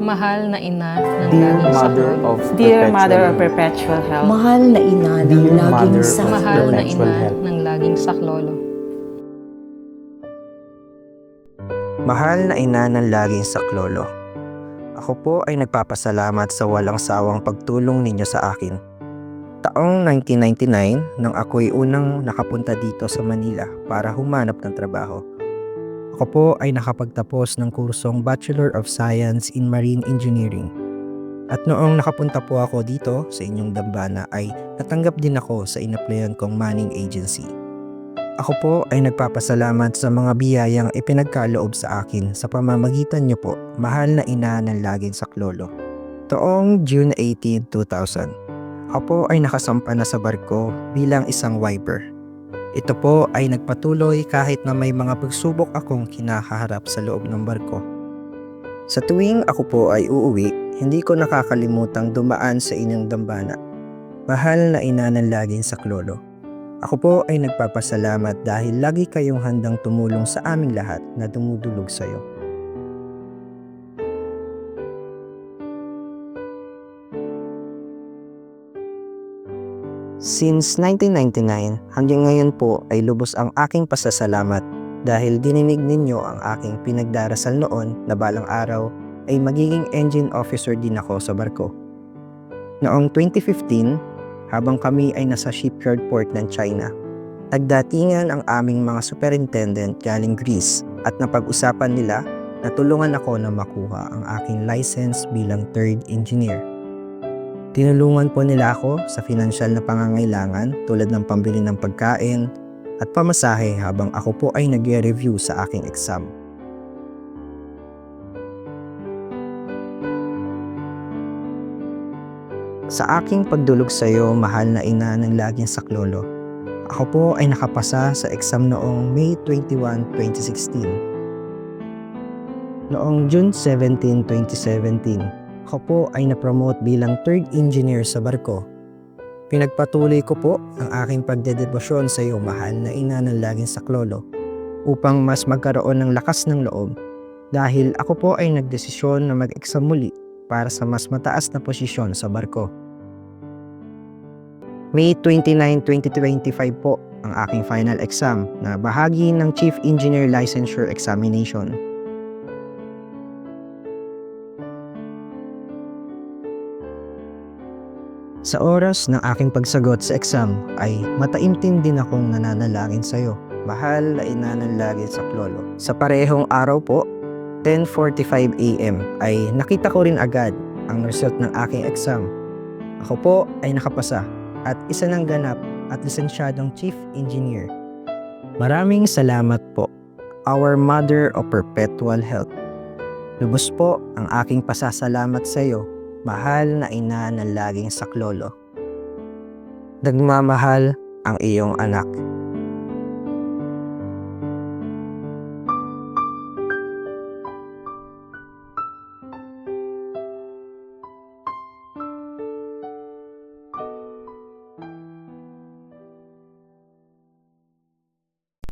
Mahal na ina ng Dear laging Mother saklolo. of Dear Perpetual Mother of. Perpetual Health, Mahal na ina ng Dear laging Mother sa Mahal na Perpetual ina Health. ng laging saklolo. Mahal na ina ng laging saklolo. Ako po ay nagpapasalamat sa walang sawang pagtulong ninyo sa akin. Taong 1999 nang ako'y unang nakapunta dito sa Manila para humanap ng trabaho. Ako po ay nakapagtapos ng kursong Bachelor of Science in Marine Engineering. At noong nakapunta po ako dito sa inyong dambana ay natanggap din ako sa inaplayan kong Manning Agency. Ako po ay nagpapasalamat sa mga biyayang ipinagkaloob sa akin sa pamamagitan niyo po, mahal na ina ng laging saklolo. Toong June 18, 2000, ako po ay nakasampa na sa barko bilang isang wiper. Ito po ay nagpatuloy kahit na may mga pagsubok akong kinakaharap sa loob ng barko. Sa tuwing ako po ay uuwi, hindi ko nakakalimutang dumaan sa inyong dambana. Mahal na ina ng laging saklolo. Ako po ay nagpapasalamat dahil lagi kayong handang tumulong sa aming lahat na dumudulog sa iyo. Since 1999 hanggang ngayon po ay lubos ang aking pasasalamat dahil dininig ninyo ang aking pinagdarasal noon na balang araw ay magiging engine officer din ako sa barko. Noong 2015, habang kami ay nasa shipyard port ng China. Nagdatingan ang aming mga superintendent galing Greece at napag-usapan nila na tulungan ako na makuha ang aking license bilang third engineer. Tinulungan po nila ako sa financial na pangangailangan tulad ng pambili ng pagkain at pamasahe habang ako po ay nag-review sa aking exam. Sa aking pagdulog sa iyo, mahal na ina ng laging saklolo, ako po ay nakapasa sa exam noong May 21, 2016. Noong June 17, 2017, ako po ay napromote bilang third engineer sa barko. Pinagpatuloy ko po ang aking pagdedebosyon sa iyo, mahal na ina ng laging saklolo, upang mas magkaroon ng lakas ng loob dahil ako po ay nagdesisyon na mag-exam muli para sa mas mataas na posisyon sa barko. May 29, 2025 po ang aking final exam na bahagi ng Chief Engineer Licensure Examination. Sa oras ng aking pagsagot sa exam ay mataimtim din akong nananalangin sa iyo. Mahal na ina ng lagi sa klolo. Sa parehong araw po, 10.45 a.m. ay nakita ko rin agad ang result ng aking exam. Ako po ay nakapasa at isa ng ganap at lisensyadong chief engineer. Maraming salamat po, our Mother of Perpetual Health. Lubos po ang aking pasasalamat sa iyo, mahal na ina ng laging saklolo. Nagmamahal ang iyong anak.